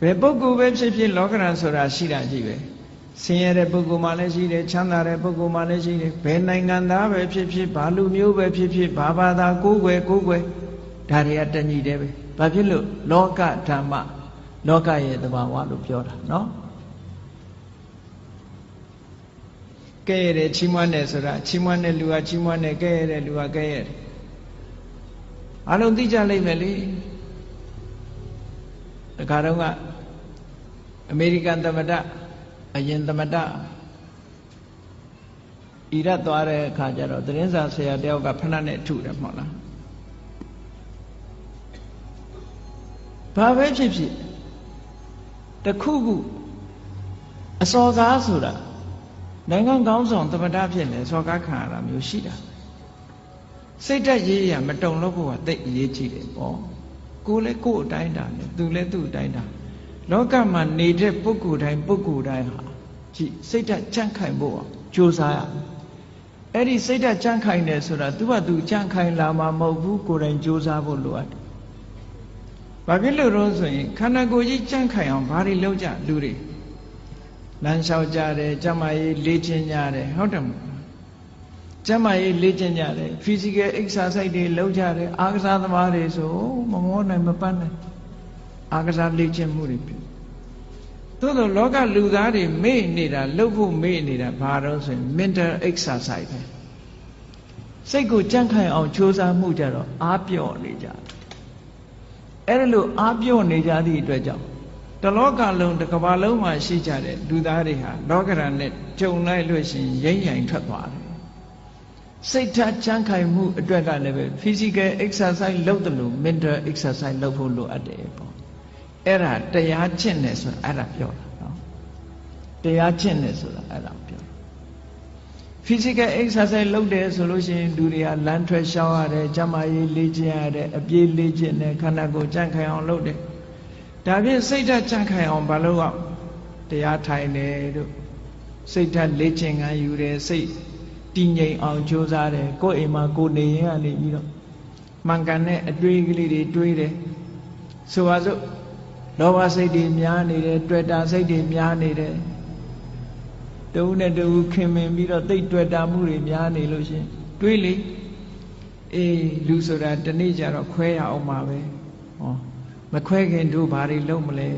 ဘယ်ပုဂ္ဂိုလ်ပဲဖြစ်ဖြစ်လောကရန်ဆိုတာရှိတာကြည့်ပဲဆင်းရဲတဲ့ပုဂ္ဂိုလ်မှလည်းရှိတယ်ချမ်းသာတဲ့ပုဂ္ဂိုလ်မှလည်းရှိတယ်ဘယ်နိုင်ငံသားပဲဖြစ်ဖြစ်ဘာလူမျိုးပဲဖြစ်ဖြစ်ဘာဘာသာကိုးကွယ်ကိုးကွယ်ဒါတွေကတညီတယ်ပဲဘာဖြစ်လို့လောကဓမ္မလောကရဲ့သဘာဝလို့ပြောတာเนาะကဲရတယ်ချီးမွမ်းတယ်ဆိုတာချီးမွမ်းတဲ့လူကချီးမွမ်းတယ်ကဲရတဲ့လူကကဲရတယ်အလုံးသိကြလိမ့်မယ်လေ တခါတော့ကအမေရိကန်သမ္မတအရင်သမ္မတအီရတ်သွားတဲ့အခါကျတော့သတင်းစာဆရာတယောက်ကဖဏနဲ့ထုတယ်မဟုတ်လားဘာပဲဖြစ်ဖြစ်တခုခုအစော်ကားဆိုတာနိုင်ငံကောင်းဆောင်သမ္မတဖြစ်နေစော်ကားခံရတာမျိုးရှိတာစိတ်တက်ရေးရမတုံလို့ကိုကတိတ်အရေးကြီးတယ်ပေါ့ ကိုလည်းကိုယ်အတိုင်းတာနဲ့သူလည်းသူ့အတိုင်းတာလောကမှာနေတဲ့ပုဂ္ဂိုလ်တိုင်းပုဂ္ဂိုလ်တိုင်းဟာကြည့်စိတ်ဓာတ်ကြန့်ခိုင်ဖို့ကြိုးစားရမယ်အဲ့ဒီစိတ်ဓာတ်ကြန့်ခိုင်တယ်ဆိုတာသူကသူကြန့်ခိုင်လာမှာမဟုတ်ဘူးကိုယ်တိုင်ကြိုးစားဖို့လိုအပ်တယ်ဘာဖြစ်လို့တော့ဆိုရင်ခန္ဓာကိုယ်ကြီးကြန့်ခိုင်အောင်ဘာတွေလုပ်ကြလူတွေလမ်းလျှောက်ကြတယ်ကျမကြီးလေ့ကျင့်ကြတယ်ဟုတ်တယ်မဟုတ် ကျမကြီးလေ့ကျင့်ကြတယ် physical exercise တွေလုပ်ကြတယ်အားကစားသမားတွေဆိုမမောနိုင်မပန်းနိုင်အားကစားလေ့ကျင့်မှုတွေပြုသို့သောလောကလူသားတွေမေ့နေတာလှုပ်ဖို့မေ့နေတာဘာတော့ဆိုရင် mental exercise ပဲစိတ်ကိုကြန့်ခိုင်အောင်ကြိုးစားမှုကြတော့အားပြော့နေကြတယ်အဲ့ဒါလို့အားပြော့နေကြသည့်အတွက်ကြောင့်တလောကလုံးတစ်ကမ္ဘာလုံးမှာရှိကြတဲ့လူသားတွေဟာလောကရန်နဲ့ကြုံလိုက်လို့ရှိရင်ရိမ့်ရိုင်ထွက်သွားတယ် စိတ်ဓာတ်ချမ်းခိုင်မှုအတွက်ကလည်းပဲ physical exercise လုပ်တယ်လို့ mental exercise လုပ်ဖို့လိုအပ်တယ်ပေါ့အဲ့ဒါတရားကျင့်တယ်ဆိုတာအဲ့ဒါပြောတာနော်တရားကျင့်တယ်ဆိုတာအဲ့ဒါပြော physical exercise လုပ်တယ်ဆိုလို့ရှိရင်လူတွေကလမ်းထွက်ရှောင်းရတယ်ကျန်းမာရေးလေ့ကျင့်ရတယ်အပြေးလေ့ကျင့်တယ်ခန္ဓာကိုယ်ကြန့်ခိုင်အောင်လုပ်တယ်ဒါဖြင့်စိတ်ဓာတ်ကြန့်ခိုင်အောင်မလုပ်အောင်တရားထိုင်တယ်တို့စိတ်ဓာတ်လေ့ကျင့်ခံယူတယ်စိတ် တည်ငြိမ်အောင်ကြိုးစားတယ်ကိုယ်အိမ်မှာကိုယ်နေရင်ကနေပြီးတော့မှန်ကန်တဲ့အတွေးကလေးတွေတွေးတယ်ဆိုပါစို့လောဘစိတ်တွေများနေတယ်တွေ့တာစိတ်တွေများနေတယ်တူနဲ့တူခင်မင်ပြီးတော့တိတ်တွေ့တာမှုတွေများနေလို့ရှင်တွေးလေအေးလူဆိုတာတနေ့ကျတော့ခွဲရအောင်ပါပဲဟောမခွဲခင်တို့ဘာတွေလုပ်မလဲ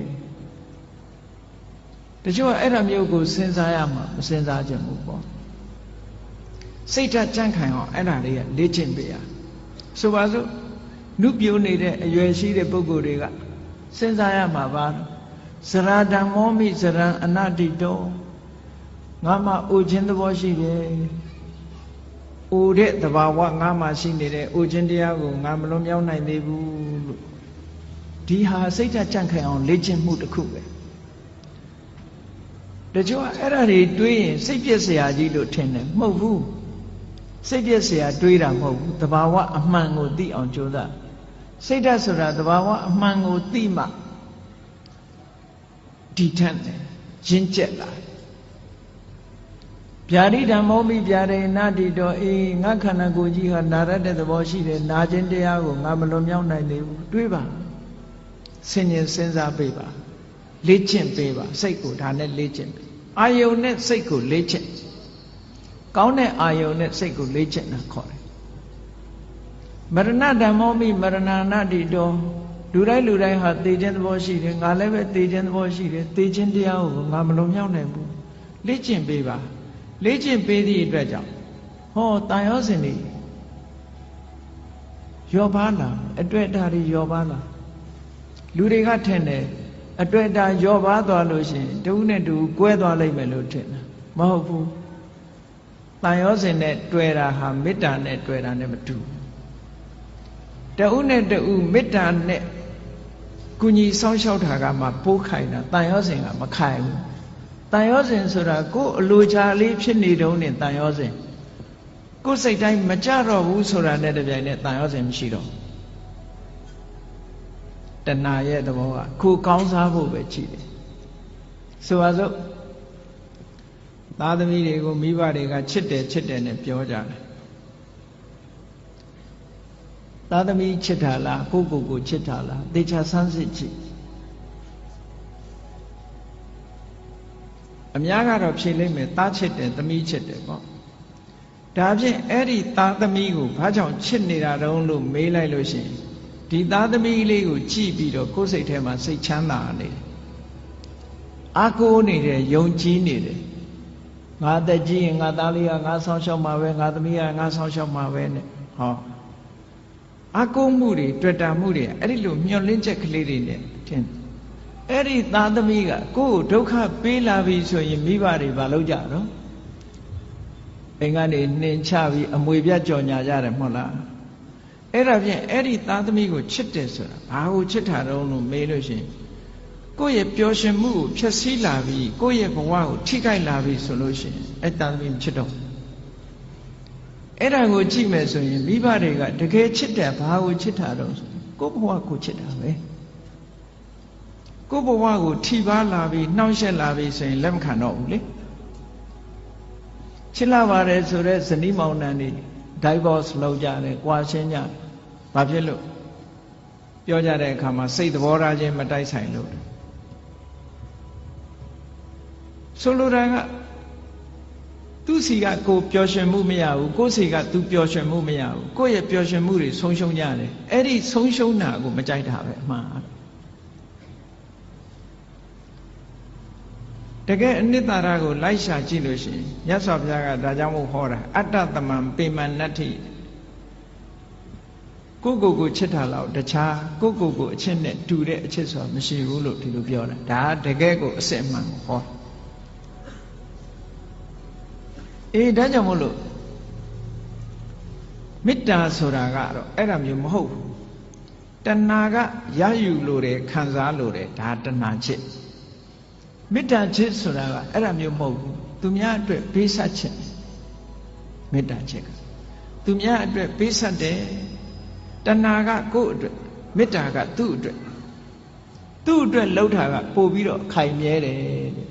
တချို့အဲ့ဒါမျိုးကိုစဉ်းစားရမှာမစဉ်းစားကြဘူးပေါ့ စိတ်ဓာတ်ကြန့်ခိုင်အောင်အဲ့ဒါလေးကလေ့ကျင့်ပေးရဆိုပါစို့နုပြိုးနေတဲ့အရွယ်ရှိတဲ့ပုဂ္ဂိုလ်တွေကစဉ်းစားရမှာပါဇရာဓမ္မောမိဇရံအနတ္တိတောငါမှအိုခြင်းသဘောရှိတယ်အိုတဲ့သဘာဝငါမှရှိနေတဲ့အိုခြင်းတရားကိုငါမလွန်မြောက်နိုင်သေးဘူးလို့ဒီဟာစိတ်ဓာတ်ကြန့်ခိုင်အောင်လေ့ကျင့်မှုတစ်ခုပဲတချို့ကအဲ့ဒါတွေတွေးရင်စိတ်ပြည့်စရာကြီးလို့ထင်တယ်မဟုတ်ဘူး စိတ်ပြည့်စရာတွေးတာမဟုတ်ဘူးတဘာဝအမှန်ကိုသိအောင်ကြိုးစားစိတ်ဓာတ်ဆိုတာတဘာဝအမှန်ကိုသိမှဒီထက်တယ်ရင့်ကျက်လာဗျာတိဓမ္မောမိဗျာရေနာတိတော်အေးငါခန္ဓာကိုယ်ကြီးဟာနာရတဲ့သဘောရှိတယ်နာခြင်းတရားကိုငါမလွန်မြောက်နိုင်သေးဘူးတွေးပါဆင်ញင်စဉ်းစားပေးပါလေ့ကျင့်ပေးပါစိတ်ကိုဒါနဲ့လေ့ကျင့်ပေးအာယုန်နဲ့စိတ်ကိုလေ့ကျင့် ကောင်းတဲ့အာယုန်နဲ့စိတ်ကိုလေ့ကျင့်တာခေါ်တယ်မရဏဓမ္မောမိမရဏနာတိတော်လူတိုင်းလူတိုင်းဟာသိခြင်းသဘောရှိတယ်ငါလည်းပဲသိခြင်းသဘောရှိတယ်သိခြင်းတရားကိုငါမလွန်မြောက်နိုင်ဘူးလေ့ကျင့်ပေးပါလေ့ကျင့်ပေးသည့်အတွက်ကြောင့်ဟောတန်ရောစင်နေယောပါလာအတွေ့အတာတွေယောပါလာလူတွေကထင်တယ်အတွေ့အတာယောပါသွားလို့ရှိရင်တူနဲ့တူကွဲသွားလိမ့်မယ်လို့ထင်တာမဟုတ်ဘူး တန်ရောစင်နဲ့တွေ့တာဟာမေတ္တာနဲ့တွေ့တာနဲ့မတူတဦးနဲ့တဦးမေတ္တာနဲ့ကုညီဆောင်းလျှောက်တာကမှပိုးခိုင်တာတန်ရောစင်ကမခိုင်ဘူးတန်ရောစင်ဆိုတာကိုယ်အလိုချာလေးဖြစ်နေတုံးနဲ့တန်ရောစင်ကိုယ်စိတ်တိုင်းမကြတော့ဘူးဆိုတာနဲ့တပြိုင်နက်တန်ရောစင်မရှိတော့တဏှာရဲ့သဘောကကိုကောင်းစားဖို့ပဲရှိတယ်ဆိုပါစို့ သားသမီးတွေကိုမိဘတွေကချစ်တယ်ချစ်တယ်နဲ့ပြောကြတယ်သားသမီးချစ်တာလားကိုကိုကိုချစ်တာလားသေချာဆန်းစစ်ကြည့်အများကတော့ဖြေလိုက်မယ်သားချစ်တယ်သမီးချစ်တယ်ပေါ့ဒါဖြင့်အဲ့ဒီသားသမီးကိုဘာကြောင့်ချစ်နေတာတုံးလို့မေးလိုက်လို့ရှိရင်ဒီသားသမီးလေးကိုကြည့်ပြီးတော့ကိုယ်စိတ်ထဲမှာစိတ်ချမ်းသာနေတယ်အာကိုနေတယ်ယုံကြည်နေတယ် ငါတက်ကြီးရင်ငါသားလေးကငါဆောင်းရှောက်မှာပဲငါသမီးကငါဆောင်းရှောက်မှာပဲနဲ့ဟောအာကိုမှုတွေတွေ့တာမှုတွေအဲ့ဒီလိုမျောလင်းချက်ကလေးတွေနဲ့ထင်အဲ့ဒီသားသမီးကကိုယ့်ကိုဒုက္ခပေးလာပြီဆိုရင်မိဘတွေမလုပ်ကြတော့အိမ်ကနေနှင်ချပြီးအမွေပြကြော်ညာကြတယ်မဟုတ်လားအဲ့ဒါဖြင့်အဲ့ဒီသားသမီးကိုချစ်တယ်ဆိုတာဘာကိုချစ်တာတုံးလို့မေးလို့ရှိရင် ကိုယ့်ရဲ့ပျော်ရွှင်မှုကိုဖျက်ဆီးလာပြီးကိုယ့်ရဲ့ဘဝကိုထိခိုက်လာပြီးဆိုလို့ရှိရင်အဲ့သားသမီးချစ်တော့အဲ့ဒါကိုကြည့်မယ်ဆိုရင်မိဘတွေကတကယ်ချစ်တယ်ဘာကိုချစ်တာတုံးဆိုကိုယ့်ဘဝကိုချစ်တာပဲကိုယ့်ဘဝကိုထိပါလာပြီးနှောင့်ယှက်လာပြီးဆိုရင်လက်မခံတော့ဘူးလေချစ်လာပါတယ်ဆိုတော့ဇနီးမောင်နှံတွေ divorce လုပ်ကြတယ်၊ကွာရှင်းကြတယ်။ဘာဖြစ်လို့ပြောကြတဲ့အခါမှာစိတ်သဘောထားချင်းမတိုက်ဆိုင်လို့ ဆိုလိုတာကသူ့စီကကိုပျော်ရွှင်မှုမရဘူးကိုယ့်စီကသူပျော်ရွှင်မှုမရဘူးကိုယ့်ရဲ့ပျော်ရွှင်မှုတွေဆုံးရှုံးကြတယ်အဲ့ဒီဆုံးရှုံးတာကိုမကြိုက်တာပဲအမှန်တကယ်အနိတ္တရာကိုလိုက်ရှာကြည့်လို့ရှိရင်မြတ်စွာဘုရားကဒါကြောင့်မို့ဟောတာအတ္တတမံပေမနတ္ထိကိုကိုကိုချစ်တာလောက်တခြားကိုကိုကိုအချစ်နဲ့တူတဲ့အချစ်ဆိုတာမရှိဘူးလို့ဒီလိုပြောတာဒါတကယ်ကိုအစစ်အမှန်ကိုဟော အေးဒါကြောင့်မို့လို့မေတ္တာဆိုတာကတော့အဲ့ဒါမျိုးမဟုတ်ဘူးတဏှာကရယူလို့တယ်ခံစားလို့တယ်ဒါတဏှာချစ်မေတ္တာချစ်ဆိုတာကအဲ့ဒါမျိုးမဟုတ်ဘူးသူများအတွက်ပေးဆက်ခြင်းမေတ္တာချစ်ကသူများအတွက်ပေးဆက်တယ်တဏှာကကိုယ့်အတွက်မေတ္တာကသူ့အတွက်သူ့အတွက်လှုပ်တာကပို့ပြီးတော့ခိုင်မြဲတယ်တဲ့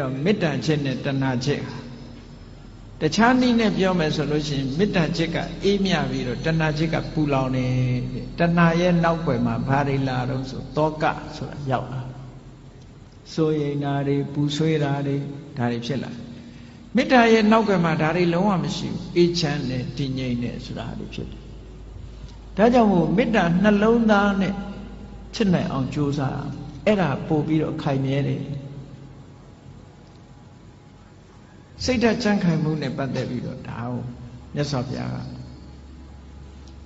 တော့မေတ္တာချက်နဲ့တဏှာချက်တခြားနည်းနဲ့ပြောမယ်ဆိုလို့ရှိရင်မေတ္တာချက်ကအေးမြပြီးတော့တဏှာချက်ကပူလောင်နေတဏှာရဲ့နောက်ွယ်မှာဘာတွေလာတော့ဆိုတောကဆိုတာရောက်လာစိုးရိမ်တာတွေပူဆွေးတာတွေဒါတွေဖြစ်လာမေတ္တာရဲ့နောက်ကမှဒါတွေလုံးဝမရှိဘူးအေးချမ်းတယ်တည်ငြိမ်တယ်ဆိုတာတွေဖြစ်တယ်ဒါကြောင့်မို့မေတ္တာနှလုံးသားနဲ့ချစ်နိုင်အောင်ကြိုးစားအဲ့ဒါပို့ပြီးတော့ခိုင်မြဲတယ် စိတ်ဓာတ်ကြံ့ခိုင်မှုနဲ့ပတ်သက်ပြီးတော့ဒါကိုမြတ်စွာဘုရားက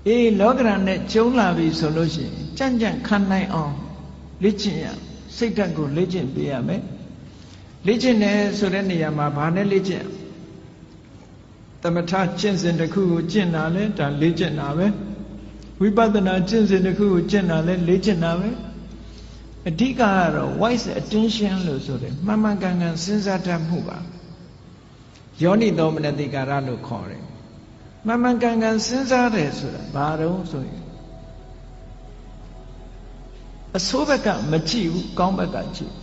အေးလောကရန်နဲ့ကျုံလာပြီဆိုလို့ရှိရင်ကြံ့ကြံ့ခံနိုင်အောင်လေ့ကျင့်ရစိတ်ဓာတ်ကိုလေ့ကျင့်ပေးရမယ်လေ့ကျင့်တယ်ဆိုတဲ့နေရာမှာဘာနဲ့လေ့ကျင့်သမထကျင့်စဉ်တစ်ခုကိုကျင့်တာလဲဒါလေ့ကျင့်တာပဲဝိပဿနာကျင့်စဉ်တစ်ခုကိုကျင့်တာလဲလေ့ကျင့်တာပဲအဓိကကတော့ wise attention လို့ဆိုတယ်မှန်မှန်ကန်ကန်စဉ်းစားတတ်မှုပါ ယောနိသောမနတိကာရလို့ခေါ်တယ်မှန်မှန်ကန်ကန်စဉ်းစားတယ်ဆိုတာဘာတော့ဆိုရင်အဆိုးဘက်ကမကြည့်ဘူးကောင်းဘက်ကကြည့်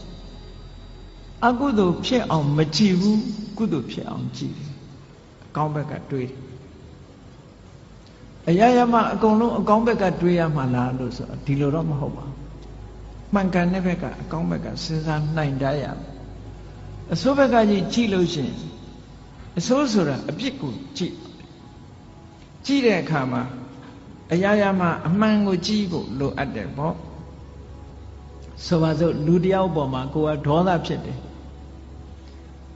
အကုသိုလ်ဖြစ်အောင်မကြည့်ဘူးကုသိုလ်ဖြစ်အောင်ကြည့်တယ်အကောင်းဘက်ကတွေးတယ်အရာရာမှာအကုန်လုံးအကောင်းဘက်ကတွေးရမှာလားလို့ဆိုဒီလိုတော့မဟုတ်ပါဘူးမှန်ကန်တဲ့ဘက်ကအကောင်းဘက်ကစဉ်းစားနိုင်တတ်ရမယ်အဆိုးဘက်ကကြီးကြည့်လို့ရှိရင် အဆိုးဆိုတာအပြစ်ကိုကြည့်ကြည့်တဲ့အခါမှာအရာရာမှာအမှန်ကိုကြည့်ဖို့လိုအပ်တယ်ပေါ့ဆိုပါစို့လူတယောက်ပေါ်မှာကိုကဒေါသဖြစ်တယ်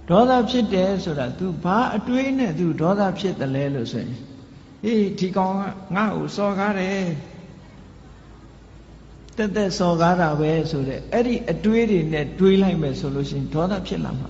ဒေါသဖြစ်တယ်ဆိုတာ तू ဘာအတွေးနဲ့ तू ဒေါသဖြစ်တယ်လဲလို့ဆိုရင်ဟေးဒီကောင်ကငါ့ကိုစော်ကားတယ်တက်တက်စော်ကားတာပဲဆိုတဲ့အဲ့ဒီအတွေးတွေနဲ့တွေးလိုက်မယ်ဆိုလို့ရှိရင်ဒေါသဖြစ်လာမှာ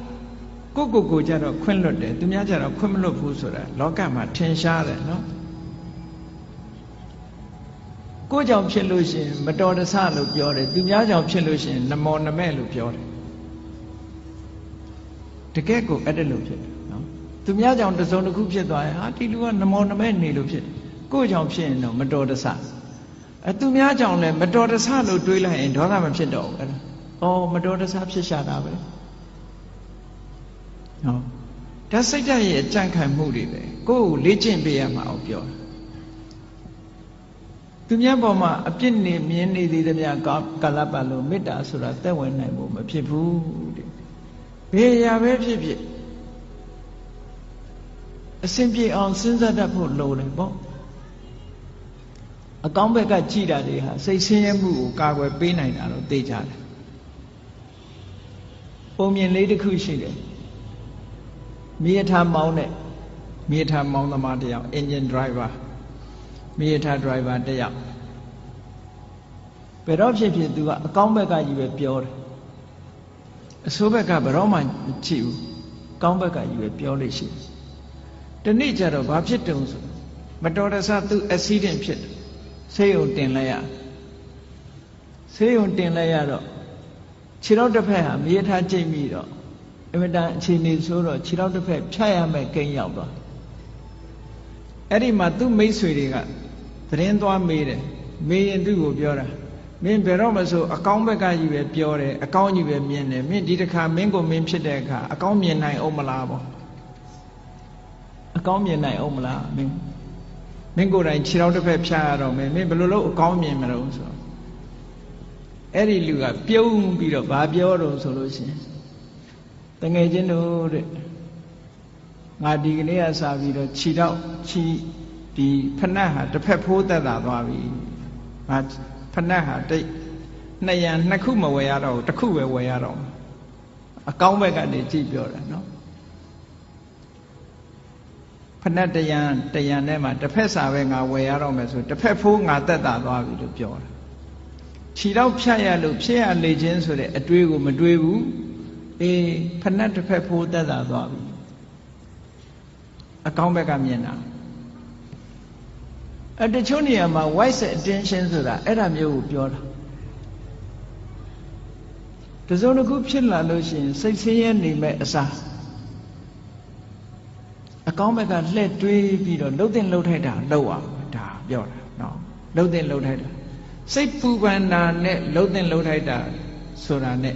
ကိုကိုကိုကြတော့ခွင့်လွတ်တယ်သူများကြတော့ခွင့်မလွတ်ဘူးဆိုတာလောကမှာထင်ရှားတယ်နော်ကိုကြောင့်ဖြစ်လို့ရှိရင်မတော်တဆလို့ပြောတယ်သူများကြောင့်ဖြစ်လို့ရှိရင်နမောနမဲ့လို့ပြောတယ်တကယ်ကိုအဲ့ဒါလို့ဖြစ်တယ်နော်သူများကြောင့်တစုံတစ်ခုဖြစ်သွားရင်ဟာဒီလူကနမောနမဲ့နေလို့ဖြစ်တယ်ကိုကြောင့်ဖြစ်ရင်တော့မတော်တဆအဲသူများကြောင့်လည်းမတော်တဆလို့တွေးလိုက်ရင်ဒေါသမဖြစ်တော့ဘူးအဲ့ဒါအော်မတော်တဆဖြစ်ရှာတာပဲ နော်ဒါစိတ်ဓာတ်ရဲ့အကြံခံမှုတွေပဲကိုယ်ကိုလေ့ကျင့်ပေးရမှာအောင်ပြောတာသူများပေါ်မှာအပြစ်နေမြင်နေသေးသမျှကာလပတ်လို့မေတ္တာဆိုတာသက်ဝင်နိုင်ဖို့မဖြစ်ဘူးတဲ့ဘယ်ရာပဲဖြစ်ဖြစ်အစဉ်ပြေအောင်စဉ်းစားတတ်ဖို့လိုတယ်ပေါ့အကောင်းဘက်ကကြည်တာတွေဟာစိတ်ဆင်းရဲမှုကိုကာကွယ်ပေးနိုင်တာတော့သိကြတယ်ပုံမြင်လေးတစ်ခုရှိတယ် မြေထားမောင်းတဲ့မြေထားမောင်းသမားတယောက် engine driver မြေထား driver တယောက်ဘယ်တော့ဖြစ်ဖြစ်သူကအကောင်းဘက်ကကြီးပဲပြောတယ်အဆိုးဘက်ကဘယ်တော့မှကြည့်ဘူးကောင်းဘက်ကကြီးပဲပြောလို့ရှိတယ်တနေ့ကျတော့ဘာဖြစ်တုံဆိုမတော်တဆသူ accident ဖြစ်တယ်ဆေးရုံတင်လိုက်ရဆေးရုံတင်လိုက်ရတော့ခြေတော့တစ်ဖက်ဟာမြေထားကြိတ်ပြီးတော့ အမတန်အခြေအနေဆိုတော့ခြေတော့တစ်ဖက်ဖြတ်ရမယ်ကိန်းရောက်သွားအဲ့ဒီမှာသူ့မိတ်ဆွေတွေကသတင်းသွားမေးတယ်မေးရင်သူ့ကိုပြောတာမင်းဘယ်တော့မှဆိုအကောင်းဘက်ကကြီးပဲပြောတယ်အကောင်းကြီးပဲမြင်တယ်မင်းဒီတစ်ခါမင်းကိုမင်းဖြစ်တဲ့အခါအကောင်းမြင်နိုင်အောင်မလားပေါ့အကောင်းမြင်နိုင်အောင်မလားမင်းမင်းကိုယ်တိုင်ခြေထောက်တစ်ဖက်ဖြားရတော့မယ်မင်းဘယ်လိုလုပ်အကောင်းမြင်မလို့ဆိုအဲ့ဒီလူကပြုံးပြီးတော့ဘာပြောတော့ဆိုလို့ရှိရင် တငယ်ချင်းတို့တဲ့ငါဒီကနေ့ကစပြီးတော့ခြေထောက်ခြေဒီဖဏတ်ဟာတစ်ဖက်ဖိုးသက်သာသွားပြီငါဖဏတ်ဟာတိတ်နှစ်ရံနှစ်ခုမဝယ်ရတော့ဘူးတစ်ခုပဲဝယ်ရတော့အကောင်းဘက်ကနေကြည့်ပြောတာနော်ဖဏတ်တရံတရံထဲမှာတစ်ဖက်စာပဲငါဝယ်ရတော့မယ်ဆိုတစ်ဖက်ဖိုးငါသက်သာသွားပြီလို့ပြောတာခြေတော့ဖြတ်ရလို့ဖြစ်ရလေခြင်းဆိုတဲ့အတွေးကိုမတွေးဘူး အေးဖဏတ်တစ်ဖက်ဖိုးသက်သာသွားပြီအကောင်းဘက်ကမြင်တာအတချို့နေရာမှာ wise attention ဆိုတာအဲ့ဒါမျိုးကိုပြောတာတစုံတစ်ခုဖြစ်လာလို့ရှိရင်စိတ်ဆင်းရဲနေမဲ့အစားအကောင်းဘက်ကလှည့်တွေးပြီးတော့လှုပ်တဲ့လှုပ်ထိုက်တာလှုပ်အောင်ဒါပြောတာနော်လှုပ်တဲ့လှုပ်ထိုက်တာစိတ်ပူပန်တာနဲ့လှုပ်တဲ့လှုပ်ထိုက်တာဆိုတာနဲ့